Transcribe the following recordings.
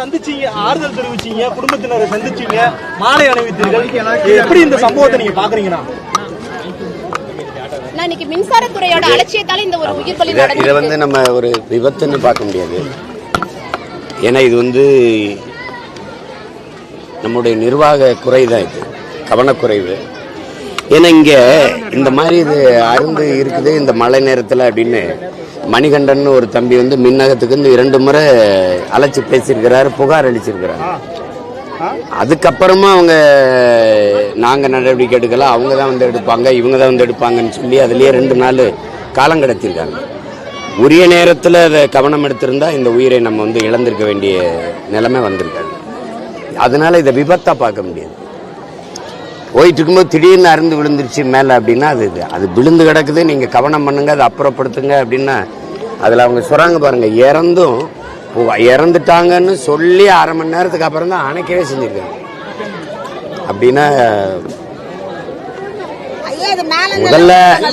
சந்திச்சீங்க ஆறுதல் தெரிவிச்சீங்க குடும்பத்தினரை சந்திச்சீங்க மாலை அணிவித்தீர்கள். எப்படி இந்த சம்பவத்தை நீங்க பாக்குறீங்கன்னா? நான் இன்னைக்கு மின்சாரத்துறையோட அலட்சியத்தால இந்த ஒரு உயிர் பலி இதை வந்து நம்ம ஒரு விபத்துன்னு பார்க்க முடியாது. ஏன்னா இது வந்து நம்முடைய நிர்வாக குறை தான் இது. கவனக்குறைவு. ஏன்னா இங்கே இந்த மாதிரி இது அருந்து இருக்குது இந்த மழை நேரத்தில் அப்படின்னு மணிகண்டன் ஒரு தம்பி வந்து மின்னகத்துக்கு வந்து இரண்டு முறை அழைச்சி பேசியிருக்கிறாரு புகார் அளிச்சிருக்கிறாரு. அதுக்கப்புறமா அவங்க நாங்கள் நடவடிக்கை எடுக்கல அவங்க தான் வந்து எடுப்பாங்க இவங்க தான் வந்து எடுப்பாங்கன்னு சொல்லி அதுலேயே ரெண்டு நாள் காலம் கடத்திருக்காங்க உரிய நேரத்தில் அதை கவனம் எடுத்திருந்தா இந்த உயிரை நம்ம வந்து இழந்திருக்க வேண்டிய நிலைமை வந்திருக்காங்க. அதனால இதை விபத்தாக பார்க்க முடியாது. போயிட்டு இருக்கும்போது திடீர்னு அருந்து விழுந்துருச்சு மேலே அப்படின்னா அது இது. அது விழுந்து கிடக்குது நீங்கள் கவனம் பண்ணுங்க அதை அப்புறப்படுத்துங்க அப்படின்னா அதில் அவங்க சொல்கிறாங்க பாருங்க இறந்தும் இறந்துட்டாங்கன்னு சொல்லி அரை மணி நேரத்துக்கு அப்புறம் தான் அணைக்கவே செஞ்சுருக்காங்க. அப்படின்னா முதல்ல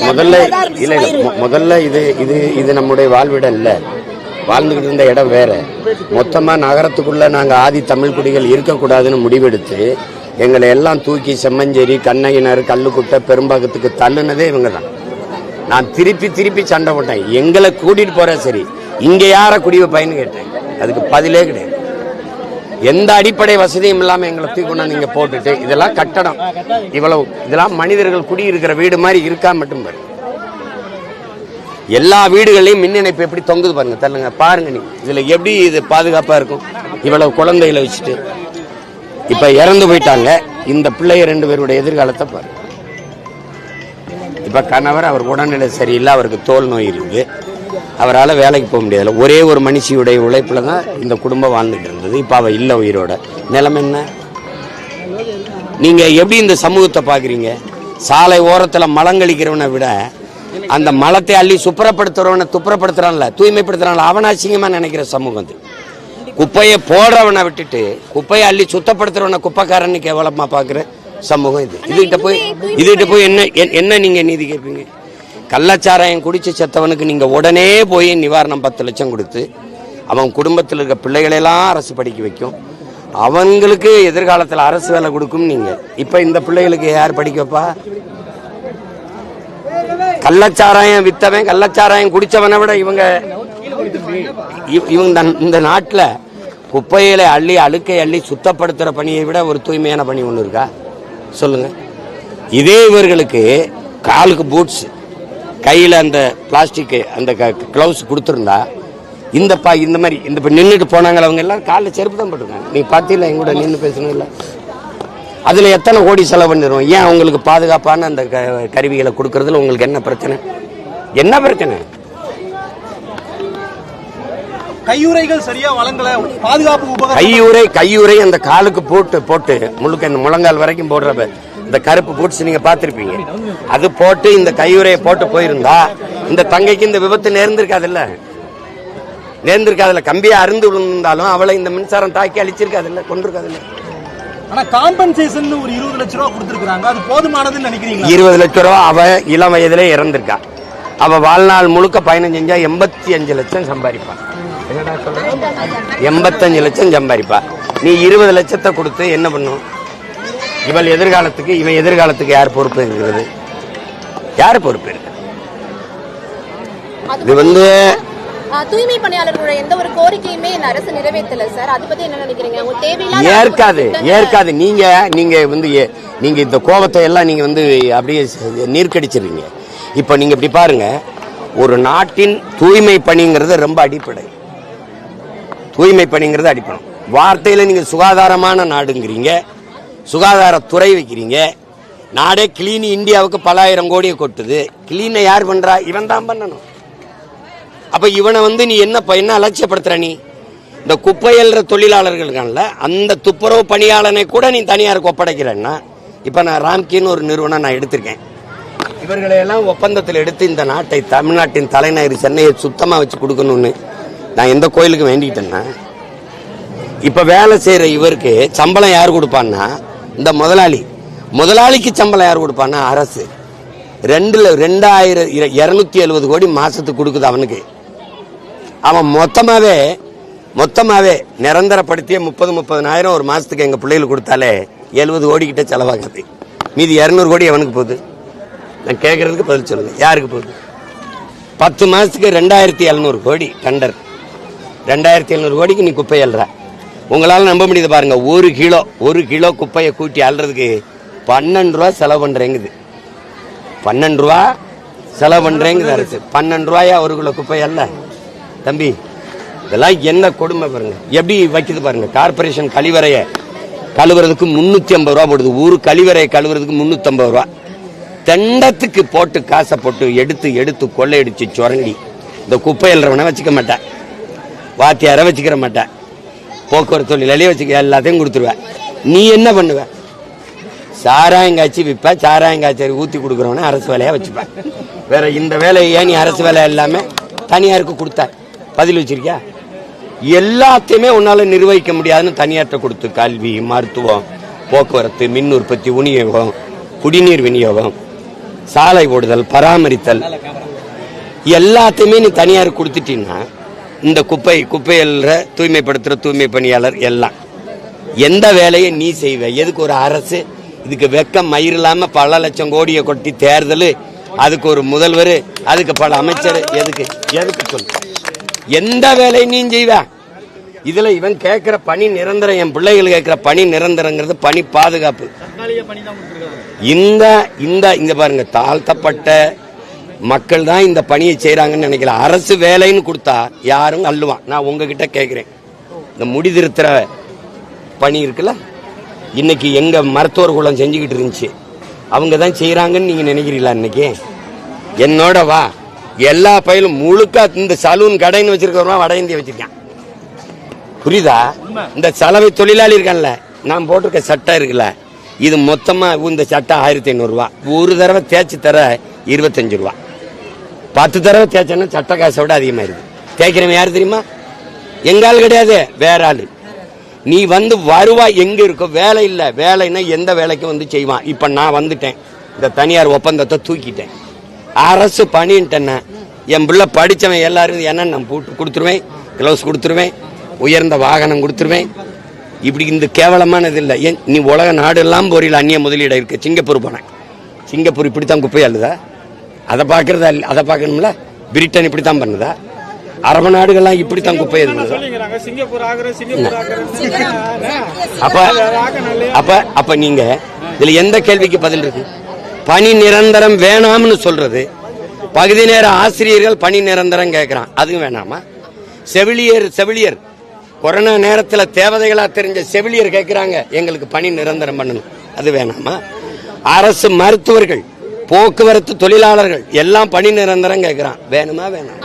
முதல்ல இல்ல முதல்ல இது இது இது நம்முடைய வாழ்விடம் இல்ல. வாழ்ந்துகிட்டு இருந்த இடம் வேற. மொத்தமா நகரத்துக்குள்ள நாங்க ஆதி தமிழ் குடிகள் இருக்கக்கூடாதுன்னு முடிவெடுத்து எங்களை எல்லாம் தூக்கி செம்மஞ்சேரி கண்ணகினர் கல்லுக்குட்டை பெரும்பாக்கத்துக்கு தள்ளுனதே இவங்க தான் நான் திருப்பி திருப்பி சண்டை போட்டேன். எங்களை கூட்டிட்டு போற சரி. இங்க யார குடிவ பயன்னு கேட்டேன். அதுக்கு பதிலே கிடையாது. எந்த அடிப்படை வசதியும் இல்லாம எங்களை தூக்கி கொண்டாந்து இங்க போட்டுட்டு இதெல்லாம் கட்டடம். இவ்வளவு இதெல்லாம் மனிதர்கள் குடியிருக்கிற வீடு மாதிரி இருக்கா மட்டும் பாரு. எல்லா வீடுகளையும் மின் இணைப்பு எப்படி தொங்குது பாருங்க தள்ளுங்க. பாருங்க நீ. இதுல எப்படி இது பாதுகாப்பா இருக்கும்? இவ்வளவு குழந்தைகளை வச்சுட்டு. இப்ப இறந்து போயிட்டாங்க. இந்த பிள்ளைய ரெண்டு பேருடைய எதிர்காலத்தை பாரு. இப்ப கணவர் அவர் உடல்நிலை சரியில்லை அவருக்கு தோல் நோய் இருக்குது அவரால் வேலைக்கு போக முடியாதுல ஒரே ஒரு மனுஷியுடைய உழைப்பில் தான் இந்த குடும்பம் வாழ்ந்துட்டு இருந்தது. இப்போ அவள் இல்லை உயிரோட. நிலம் என்ன? நீங்கள் எப்படி இந்த சமூகத்தை பார்க்குறீங்க சாலை ஓரத்தில் மலங்கழிக்கிறவனை விட அந்த மலத்தை அள்ளி சுப்பரப்படுத்துறவனை துப்புரப்படுத்துகிறான்ல தூய்மைப்படுத்துகிறான்ல அவனாசிங்கமாக நினைக்கிற சமூகம் அது. குப்பையை போடுறவனை விட்டுட்டு குப்பையை அள்ளி சுத்தப்படுத்துறவனை குப்பைக்காரன்னு கேவலமா பாக்குற சமூகம் இது. இதுகிட்ட போய் இதுகிட்ட போய் என்ன என்- என்ன நீங்க நீதி கேட்பீங்க? கள்ளச்சாராயம் குடிச்சு செத்தவனுக்கு நீங்க உடனே போய் நிவாரணம் பத்து லட்சம் கொடுத்து அவன் குடும்பத்தில் இருக்க பிள்ளைகளெல்லாம் அரசு படிக்க வைக்கும். அவங்களுக்கு எதிர்காலத்தில் அரசு வேலை கொடுக்கும் நீங்க. இப்ப இந்த பிள்ளைகளுக்கு யார் படிக்க வைப்பா? கள்ளச்சாராயம் வித்தவன் கள்ளச்சாராயம் குடிச்சவனை விட இவங்க இவ- இவங்க இந்த நாட்டில் குப்பையில அள்ளி அழுக்கை அள்ளி சுத்தப்படுத்துற பணியை விட ஒரு தூய்மையான பணி ஒன்று இருக்கா? சொல்லுங்க. இதே இவர்களுக்கு காலுக்கு பூட்ஸ் கையில் அந்த பிளாஸ்டிக் அந்த க்ளவுஸ் கொடுத்துருந்தா இந்த பா இந்த மாதிரி இந்த இப்போ நின்றுட்டு போனாங்க அவங்க எல்லாம் காலில் செருப்பு தான் போட்டிருக்காங்க. நீ பார்த்தீங்களா எங்கூட நின்று பேசணும்ல அதில் எத்தனை கோடி செலவு பண்ணிடுவோம் ஏன் அவங்களுக்கு பாதுகாப்பான அந்த க- கருவிகளை கொடுக்கறதுல உங்களுக்கு என்ன பிரச்சனை? என்ன பிரச்சனை? கையுறைகள் சரியா வழங்கல. பாதுகாப்பு கையுறை கையுறை அந்த காலுக்கு போட்டு போட்டு முழுக்க இந்த முழங்கால் வரைக்கும் போடுற இந்த கருப்பு பூட்ஸ் நீங்க பார்த்திருப்பீங்க. அது போட்டு இந்த கையுறையை போட்டு போயிருந்தா இந்த தங்கைக்கு இந்த விபத்து நேர்ந்திருக்காதுல்ல? நேர்ந்திருக்காதுல்ல. கம்பியா அருந்து விழுந்தாலும் அவளை இந்த மின்சாரம் தாக்கி அழிச்சிருக்காதுல்ல? கொண்டிருக்காதுல்ல ஆனா காம்பன்சேஷன் ஒரு இருபது லட்ச ரூபா கொடுத்திருக்காங்க அது போதுமானதுன்னு நினைக்கிறீங்களா? இருபது லட்சம் ரூபா அவ இளம் வயதிலே இறந்திருக்கா. அவ வாழ்நாள் முழுக்க பயணம் செஞ்சா எண்பத்தி அஞ்சு லட்சம் சம்பாதிப்பா. எண்பத்தஞ்சு லட்சம் சம்பாதிப்பா நீ இருபது லட்சத்தை கொடுத்து என்ன பண்ணும்? இவள் எதிர்காலத்துக்கு இவன் எதிர்காலத்துக்கு யார் பொறுப்பு இருக்கிறது யார் பொறுப்பு இருக்கு இது வந்து தூய்மை பணியாளர்களோட எந்த ஒரு கோரிக்கையுமே அரசு நிறைவேற்றல சார். அதை பத்தி என்ன நினைக்கிறீங்க? அவங்க தேவையில்லாத ஏற்காது ஏற்காது. நீங்க நீங்க வந்து ஏ- நீங்க இந்த கோபத்தை எல்லாம் நீங்க வந்து அப்படியே நீர்க்கடிச்சிடுறீங்க. இப்ப நீங்க இப்படி பாருங்க ஒரு நாட்டின் தூய்மை பணிங்கிறது ரொம்ப அடிப்படை. தூய்மை பணிங்கிறது அடிப்படை. வார்த்தையில் நீங்கள் சுகாதாரமான நாடுங்கிறீங்க சுகாதாரத்துறை வைக்கிறீங்க நாடே கிளீன் இந்தியாவுக்கு பலாயிரம் கோடியை கொட்டுது. கிளீனை யார் பண்ணுறா இவன் தான் பண்ணணும். அப்போ இவனை வந்து நீ என்ன என்ன அலட்சியப்படுத்துகிற நீ? இந்த குப்பையல்ற தொழிலாளர்களுக்கான அந்த துப்புரவு பணியாளனை கூட நீ தனியாருக்கு ஒப்படைக்கிறேன்னா இப்போ நான் ராம்கின்னு ஒரு நிறுவனம் நான் எடுத்திருக்கேன். இவர்களையெல்லாம் ஒப்பந்தத்தில் எடுத்து இந்த நாட்டை தமிழ்நாட்டின் தலைநகர் சென்னையை சுத்தமாக வச்சு கொடுக்கணும்னு நான் எந்த கோயிலுக்கு வேண்டிக்கிட்டேன்னா இப்போ வேலை செய்கிற இவருக்கு சம்பளம் யார் கொடுப்பான்னா இந்த முதலாளி. முதலாளிக்கு சம்பளம் யார் கொடுப்பான்னா அரசு. ரெண்டில் ரெண்டாயிரம் இரநூத்தி எழுபது கோடி மாதத்துக்கு கொடுக்குது அவனுக்கு. அவன் மொத்தமாகவே மொத்தமாகவே நிரந்தரப்படுத்திய முப்பது முப்பதனாயிரம் ஒரு மாதத்துக்கு எங்கள் பிள்ளைகளுக்கு கொடுத்தாலே எழுபது கோடி கிட்ட செலவாகாது. மீதி இரநூறு கோடி அவனுக்கு போகுது. நான் கேட்குறதுக்கு பதில் சொல்லுங்கள் யாருக்கு போகுது? பத்து மாதத்துக்கு ரெண்டாயிரத்தி எழுநூறு கோடி டண்டர். ரெண்டாயிரத்தி எழுநூறு கோடிக்கு நீ குப்பை அல்ற உங்களால் நம்ப முடியுது பாருங்க ஒரு கிலோ ஒரு கிலோ குப்பையை கூட்டி அள்ளுறதுக்கு பன்னெண்டு ரூபா செலவு பண்றேங்குது. பன்னெண்டு ரூபா செலவு பண்றேங்குது அரசு. பன்னெண்டு ரூபாயா ஒரு கிலோ குப்பை அல்ல தம்பி இதெல்லாம் என்ன கொடுமை பாருங்க. எப்படி வைக்குது பாருங்க கார்பரேஷன் கழிவறையை கழுவுறதுக்கு முன்னூற்றி ஐம்பது ரூபா போடுது. ஊர் கழிவறையை கழுவுறதுக்கு முன்னூத்தி ரூபா. தெண்டத்துக்கு போட்டு காசை போட்டு எடுத்து எடுத்து கொள்ளையடிச்சு சுரண்டி. இந்த குப்பை எழுறவனை வச்சுக்க மாட்டேன். வாத்தியாரை வச்சுக்கிற மாட்டேன். போக்குவரத்து தொழிலாளியை வச்சுக்க எல்லாத்தையும் கொடுத்துருவேன். நீ என்ன பண்ணுவ? சாராயங்காய்ச்சி விற்பேன் விற்ப ஊற்றி கொடுக்குறவனே அரசு வேலையாக வச்சுப்பேன். வேற இந்த வேலையை ஏன் நீ அரசு வேலை எல்லாமே தனியாருக்கு கொடுத்த? பதில் வச்சிருக்கியா? எல்லாத்தையுமே உன்னால நிர்வகிக்க முடியாதுன்னு தனியார்கிட்ட கொடுத்து கல்வி மருத்துவம் போக்குவரத்து மின் உற்பத்தி விநியோகம் குடிநீர் விநியோகம் சாலை ஓடுதல் பராமரித்தல் எல்லாத்தையுமே நீ தனியார் கொடுத்துட்டீங்கன்னா இந்த குப்பை குப்பையல்ற தூய்மைப்படுத்துற தூய்மை பணியாளர் எல்லாம். எந்த வேலையை நீ செய்வ? எதுக்கு ஒரு அரசு? இதுக்கு வெக்கம் மயிர் பல லட்சம் கோடியை கொட்டி தேர்தல். அதுக்கு ஒரு முதல்வர் அதுக்கு பல அமைச்சர் எதுக்கு? எதுக்கு சொல்லு? எந்த வேலையை நீ செய்வ? இதுல இவன் கேட்கிற பணி நிரந்தரம் என் பிள்ளைகள் கேட்கிற பணி நிரந்தரங்கிறது பணி பாதுகாப்பு. இந்த இந்த இங்க பாருங்க தாழ்த்தப்பட்ட மக்கள் தான் இந்த பணியை செய்றாங்கன்னு நினைக்கல. அரசு வேலைன்னு கொடுத்தா யாரும் அள்ளுவான். நான் உங்ககிட்ட கேட்கிறேன் இந்த முடிதிருத்துற பணி இருக்குல்ல? இன்னைக்கு எங்க மருத்துவர் குலம் செஞ்சுக்கிட்டு இருந்துச்சு. அவங்க தான் செய்யறாங்கன்னு நீங்க நினைக்கிறீங்களா இன்னைக்கு? என்னோட வா. எல்லா பயிலும் முழுக்க இந்த சலூன் கடைன்னு வச்சிருக்கிறவங்க வட இந்திய வச்சிருக்கான். புரியுதா? இந்த சலவை தொழிலாளி இருக்கான்ல நான் போட்டிருக்க சட்டை இருக்குல்ல இது மொத்தமா இந்த சட்டை ஆயிரத்தி ஐநூறு ரூபா. ஒரு தடவை தேய்ச்சி தர இருபத்தஞ்சு ரூபா. பத்து தடவை தேய்ச்சேன்னா சட்ட காசை விட அதிகமா இருக்கு. தேய்க்கிறவன் யாரு தெரியுமா? எங்கால் ஆள் கிடையாது வேற ஆள். நீ வந்து வருவா எங்க இருக்கோ வேலை இல்ல. வேலைன்னா எந்த வேலைக்கும் வந்து செய்வான். இப்ப நான் வந்துட்டேன். இந்த தனியார் ஒப்பந்தத்தை தூக்கிட்டேன். அரசு பணின்ட்டேன்னா என் பிள்ளை படிச்சவன் எல்லாரும் என்ன நான் போட்டு கொடுத்துருவேன்? கிளவுஸ் கொடுத்துருவேன். உயர்ந்த வாகனம் கொடுத்துருவேன். இப்படி இந்த கேவலமானது இல்லை. ஏன் நீ உலக நாடு எல்லாம் போறியில் அந்நிய முதலீடு இருக்க. சிங்கப்பூர் போனேன். சிங்கப்பூர் இப்படித்தான் குப்பை அள்ளுதா அதை பார்க்கறதா அதை பார்க்கணும்ல? பிரிட்டன் இப்படித்தான் பண்ணுதா? அரபு நாடுகள்லாம் இப்படித்தான் குப்பை இது அப்ப அப்ப அப்ப நீங்க இதுல எந்த கேள்விக்கு பதில் இருக்கு? பணி நிரந்தரம் வேணாம்னு சொல்றது. பகுதி நேர ஆசிரியர்கள் பணி நிரந்தரம் கேட்கறான் அதுவும் வேணாமா? செவிலியர் செவிலியர். கொரோனா நேரத்துல தேவதைகளா தெரிஞ்ச செவிலியர் கேட்கறாங்க எங்களுக்கு பணி நிரந்தரம் பண்ணணும். அது வேணாமா? அரசு மருத்துவர்கள் போக்குவரத்து தொழிலாளர்கள் எல்லாம் பணி நிரந்தரம் கேட்கறான் வேணுமா வேணாம்.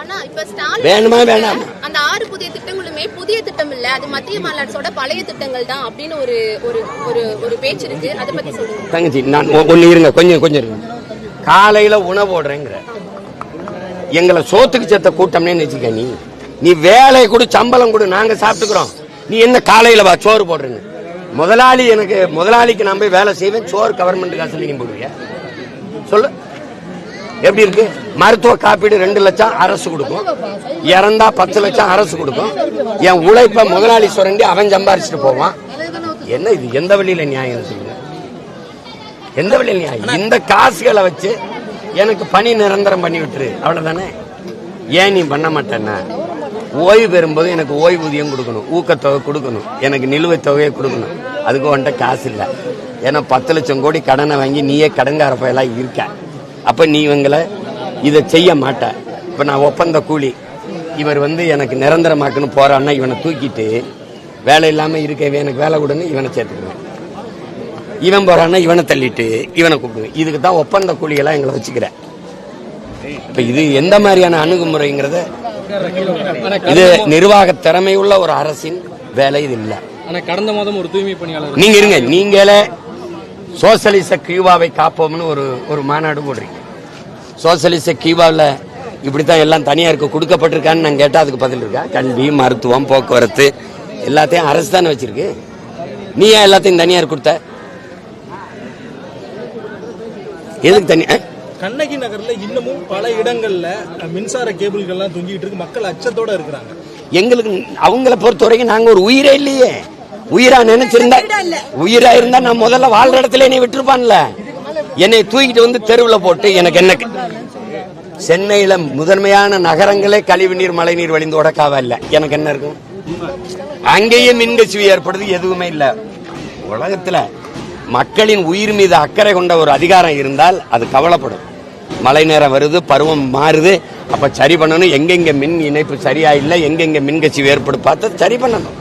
வேணுமா, வேணாமா? அந்த ஆறு புதிய திட்டங்களுமே புதிய திட்டம் இல்ல அது மத்திய மாநாட்டோட பழைய திட்டங்கள் தான் அப்படின்னு ஒரு ஒரு ஒரு ஒரு பேச்சு இருக்கு. அதை பத்தி சொல்லுங்க. தங்கச்சி நான் ஒ- ஒண்ணு இருங்க. கொஞ்சம் கொஞ்சம் இருங்க. காலையில உணவு போடுறேங்கிற. எங்களை சோத்துக்கு சேர்த்த கூட்டம்னே வச்சுக்க நீ. நீ வேலை கொடு சம்பளம் கொடு நாங்க சாப்பிட்டுக்கிறோம். நீ என்ன காலையில வா சோறு போடுறேன்னு. முதலாளி எனக்கு முதலாளிக்கு நான் போய் வேலை செய்வேன் சோறு கவர்மெண்ட் காசுல நீ போடுவியா? சொல்லு. எப்படி இருக்கு? மருத்துவ காப்பீடு ரெண்டு லட்சம் அரசு கொடுக்கும். இறந்தா பத்து லட்சம் அரசு கொடுக்கும். என் உழைப்ப முதலாளி சுரண்டி அவன் சம்பாரிச்சுட்டு போவான். என்ன இது? எந்த வழியில நியாயம் சொல்லுங்க? எந்த வழியில் நியாயம்? இந்த காசுகளை வச்சு எனக்கு பணி நிரந்தரம் பண்ணி விட்டுரு. அவ்வளவுதானே? ஏன் நீ பண்ண மாட்டேன்னா? ஓய்வு பெறும்போது எனக்கு ஓய்வூதியம் கொடுக்கணும். ஊக்கத்தொகை கொடுக்கணும். எனக்கு நிலுவைத் தொகையை கொடுக்கணும். அதுக்கு உன்ட்ட காசு இல்லை. ஏன்னா பத்து லட்சம் கோடி கடனை வாங்கி நீயே கடன்கார பயலாக இருக்க. அப்ப நீ இவங்களை இதை செய்ய மாட்ட. இப்ப நான் ஒப்பந்த கூலி. இவர் வந்து எனக்கு நிரந்தரமாக்குன்னு போறான்னா இவனை தூக்கிட்டு வேலை இல்லாம இருக்க எனக்கு வேலை கொடுன்னு இவனை சேர்த்துக்குவேன் இவன் போறான்னா இவனை தள்ளிட்டு இவனை கூப்பிடுவேன். இதுக்கு தான் ஒப்பந்த கூலிகளா எங்களை வச்சுக்கிறேன் இப்ப இது எந்த மாதிரியான அணுகுமுறைங்கிறத இது நிர்வாக திறமையுள்ள ஒரு அரசின் வேலை இது இல்ல. ஆனா கடந்த மாதம் ஒரு தூய்மை பணியாளர் நீங்க இருங்க. நீங்களே சோசலிச கியூபாவை காப்போம்னு ஒரு ஒரு மாநாடு போடுறீங்க. சோசலிச கியூபாவில் இப்படித்தான் எல்லாம் தனியாருக்கு கொடுக்கப்பட்டிருக்கான்னு நான் கேட்டா அதுக்கு பதில் இருக்கா? கல்வி மருத்துவம் போக்குவரத்து எல்லாத்தையும் அரசு தானே வச்சிருக்கு. நீ ஏன் எல்லாத்தையும் தனியார் கொடுத்த? எதுக்கு தனி ஆ? கண்ணகி நகர்ல இன்னமும் பல இடங்கள்ல மின்சார கேபிள்கள்லாம் தொங்கிட்டு இருக்கு. மக்கள் அச்சத்தோட இருக்கிறாங்க. எங்களுக்கு அவங்கள பொறுத்த வரைக்கும் நாங்க ஒரு உயிரே இல்லையே. உயிரா நினைச்சிருந்தா உயிரா இருந்தா நான் முதல்ல வாழ்ற இடத்துல என்னை விட்டுருப்பான்ல. என்னை தூக்கிட்டு வந்து தெருவில் போட்டு எனக்கு என்ன சென்னையில முதன்மையான நகரங்களே கழிவுநீர் மழைநீர் வழிந்தோட காவா இல்ல? எனக்கு என்ன இருக்கும்? அங்கேயே மின்கசிவு ஏற்படுது எதுவுமே இல்ல. உலகத்துல மக்களின் உயிர் மீது அக்கறை கொண்ட ஒரு அதிகாரம் இருந்தால் அது கவலைப்படும். மழை நேரம் வருது பருவம் மாறுது அப்ப சரி பண்ணணும். எங்கெங்க மின் இணைப்பு சரியா இல்லை எங்கெங்க மின்கசிவு ஏற்படும் பார்த்து சரி பண்ணணும்.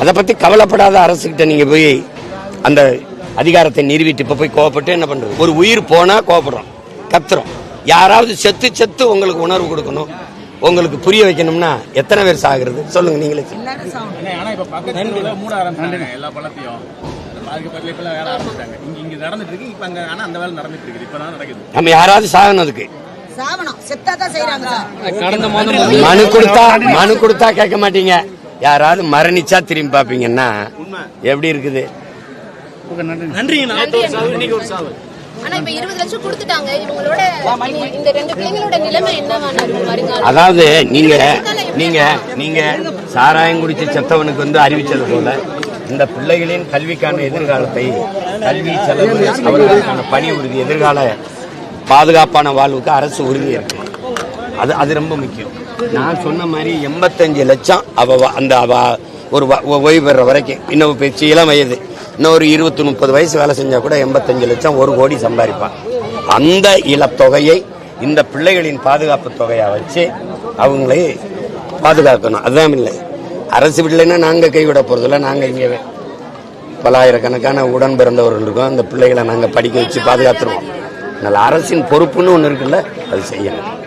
அதை பத்தி கவலைப்படாத அரசுகிட்ட நீங்க போய் அந்த அதிகாரத்தை நிறுவிட்டு இப்ப போய் கோவப்பட்டு என்ன பண்றது? ஒரு உயிர் போனா கோவப்படுறோம் கத்துறோம். யாராவது செத்து செத்து உங்களுக்கு உணர்வு கொடுக்கணும் உங்களுக்கு புரிய வைக்கணும்னா எத்தனை பேர் சாகுறது? சொல்லுங்க நீங்களே நம்ம யாராவது சாகணும் அதுக்கு. மனு கொடுத்தா மனு கொடுத்தா கேட்க மாட்டீங்க. யாராவது மரணிச்சா திரும்பி பாப்பீங்கன்னா எப்படி இருக்குது? நன்றிங்கண்ணா இன்னைக்கு ஒரு சாவு. ஆனா இப்ப இருபது லட்சம் கொடுத்துட்டாங்க. இவங்களோட இனி இந்த ரெண்டு பிள்ளைங்களோட நிலைமை என்னவான இருக்கும் வருங்காலம் அதாவது நீங்க நீங்க நீங்க சாராயம் குடிச்சு செத்தவனுக்கு வந்து அறிவிச்சது போல இந்த பிள்ளைகளின் கல்விக்கான எதிர்காலத்தை கல்வி செலவு அவர்களுக்கான பணி உறுதி எதிர்கால பாதுகாப்பான வாழ்வுக்கு அரசு உறுதி இருக்கு அது அது ரொம்ப முக்கியம். நான் சொன்ன மாதிரி எண்பத்தஞ்சு லட்சம் அவ அந்த அவ ஒரு வ- ஒ- ஓய்வு பெற வரைக்கும். இன்னும் பேச்சு இளம் வயது. இன்னும் ஒரு இருபத்தி முப்பது வயசு வேலை செஞ்சா கூட எண்பத்தஞ்சு லட்சம் ஒரு கோடி சம்பாதிப்பான். அந்த இளத்தொகையை இந்த பிள்ளைகளின் பாதுகாப்பு தொகையா வச்சு அவங்களை பாதுகாக்கணும். அதுதான் இல்லை. அரசு விடலைன்னா நாங்கள் கைவிட போகிறதில்ல நாங்கள் இங்கே பலாயிரக்கணக்கான உடன் பிறந்தவர்கள் இருக்கோம். அந்த பிள்ளைகளை நாங்கள் படிக்க வச்சு பாதுகாத்துருவோம். அதனால் அரசின் பொறுப்புன்னு ஒன்று இருக்குல்ல அது செய்யணும்.